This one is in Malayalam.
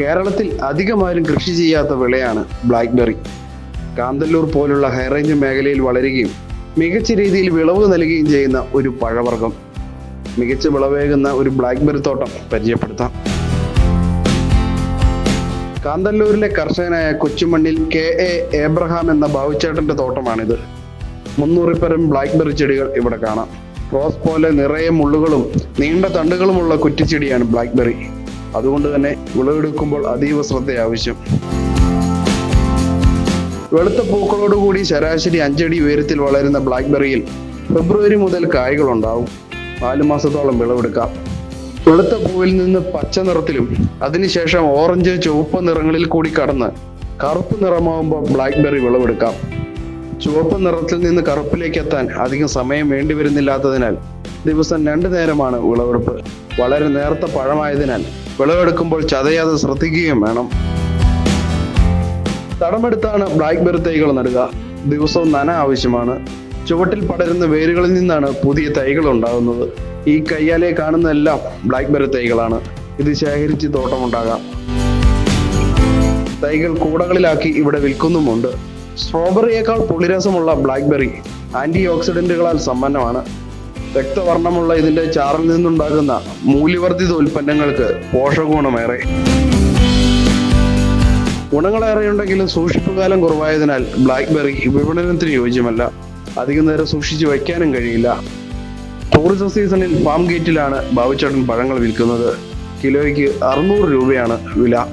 കേരളത്തിൽ അധികമാരും കൃഷി ചെയ്യാത്ത വിളയാണ് ബ്ലാക്ക്ബെറി. കാന്തല്ലൂർ പോലുള്ള ഹൈറേഞ്ച് മേഖലയിൽ വളരുകയും മികച്ച രീതിയിൽ വിളവ് നൽകുകയും ചെയ്യുന്ന ഒരു പഴവർഗം മികച്ച വിളവേകുന്ന ഒരു ബ്ലാക്ക്ബെറി തോട്ടം പരിചയപ്പെടുത്താം. കാന്തല്ലൂരിലെ കർഷകനായ കൊച്ചുമണ്ണിൽ കെ എ ഏബ്രഹാം എന്ന ബാവുച്ചേട്ടന്റെ തോട്ടമാണിത്. മുന്നൂറിപ്പരം ബ്ലാക്ക്ബെറി ചെടികൾ ഇവിടെ കാണാം. റോസ് പോലെ നിറയെ മുള്ളുകളും നീണ്ട തണ്ടുകളുമുള്ള കുറ്റിച്ചെടിയാണ് ബ്ലാക്ക്ബെറി. അതുകൊണ്ട് തന്നെ വിളവെടുക്കുമ്പോൾ അതീവ ശ്രദ്ധ ആവശ്യം. വെളുത്ത പൂക്കളോടുകൂടി ശരാശരി അഞ്ചടി ഉയരത്തിൽ വളരുന്ന ബ്ലാക്ക്ബെറിയിൽ ഫെബ്രുവരി മുതൽ കായ്കൾ ഉണ്ടാവും. നാലു മാസത്തോളം വിളവെടുക്കാം. വെളുത്ത പൂവിൽ നിന്ന് പച്ച നിറത്തിലും അതിനുശേഷം ഓറഞ്ച് ചുവപ്പ് നിറങ്ങളിൽ കൂടി കടന്ന് കറുപ്പ് നിറമാവുമ്പോൾ ബ്ലാക്ക്ബെറി വിളവെടുക്കാം. ചുവപ്പ് നിറത്തിൽ നിന്ന് കറുപ്പിലേക്ക് എത്താൻ അധികം സമയം വേണ്ടി വരുന്നില്ലാത്തതിനാൽ ദിവസം രണ്ടു നേരമാണ് വിളവെടുപ്പ്. വളരെ നേർത്ത പഴമായതിനാൽ വിളവെടുക്കുമ്പോൾ ചതയാതെ ശ്രദ്ധിക്കുകയും വേണം. തടമെടുത്താണ് ബ്ലാക്ക്ബെറി തൈകൾ നടുക. ദിവസവും നന ആവശ്യമാണ്. ചുവട്ടിൽ പടരുന്ന വേരുകളിൽ നിന്നാണ് പുതിയ തൈകൾ ഉണ്ടാകുന്നത്. ഈ കയ്യാലെ കാണുന്ന എല്ലാം ബ്ലാക്ക്ബെറി തൈകളാണ്. ഇത് ശേഖരിച്ച് തോട്ടമുണ്ടാകാം. തൈകൾ കൂടകളിലാക്കി ഇവിടെ വിൽക്കുന്നുമുണ്ട്. സ്ട്രോബെറിയേക്കാൾ പുളിരസമുള്ള ബ്ലാക്ക്ബെറി ആന്റി ഓക്സിഡന്റുകളാൽ സമ്പന്നമാണ്. രക്തവർണമുള്ള ഇതിന്റെ ചാറിൽ നിന്നുണ്ടാകുന്ന മൂല്യവർദ്ധിത ഉൽപ്പന്നങ്ങൾക്ക് പോഷകഗുണമേറെ. ഗുണങ്ങളേറെയുണ്ടെങ്കിലും സൂക്ഷിപ്പുകാലം കുറവായതിനാൽ ബ്ലാക്ക്ബെറി വിപണനത്തിന് യോജ്യമല്ല. അധികം നേരം സൂക്ഷിച്ചു വയ്ക്കാനും കഴിയില്ല. ടൂറിസം സീസണിൽ ഫാം ഗേറ്റിലാണ് ബാബുച്ചേട്ടൻ പഴങ്ങൾ വിൽക്കുന്നത്. കിലോയ്ക്ക് അറുന്നൂറ് രൂപയാണ് വില.